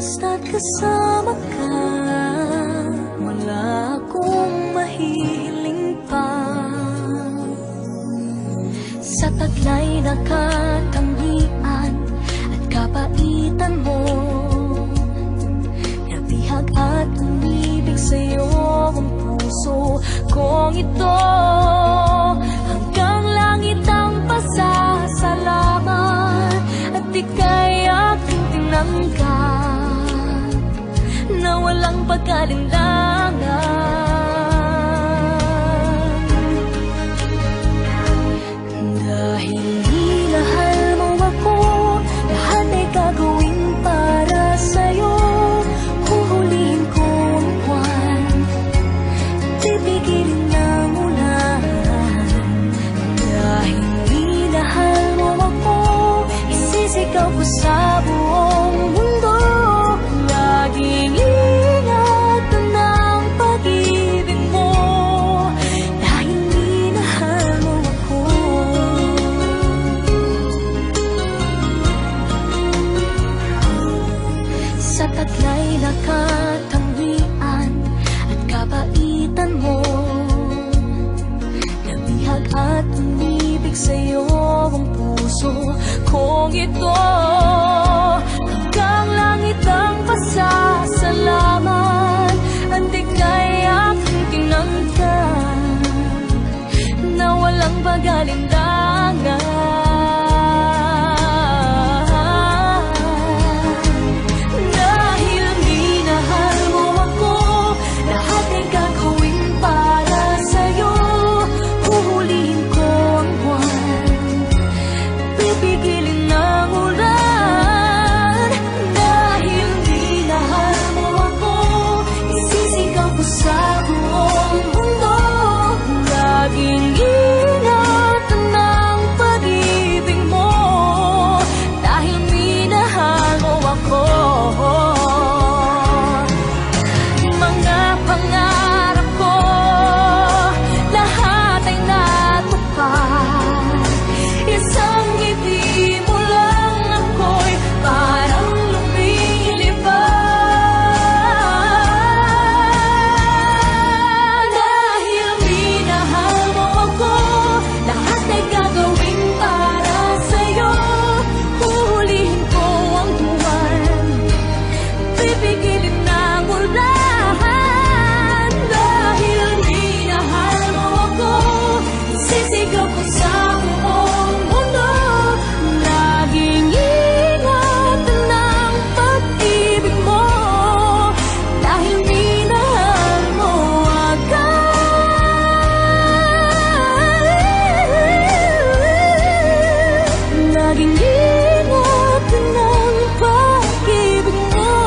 Basta't kasama ka Wala akong mahihiling pa. Sa taglay na katangian At kapaitan mo Nabihag at umibig sa'yo ang puso kong ito walang pagkalinlangan taglay na katangian at kabaitan mo. Nabihag at umibig sa'yo ang puso kong ito. Hanggang langit ang pasasalamat at ika'y aking kinanta. Na walang bagaling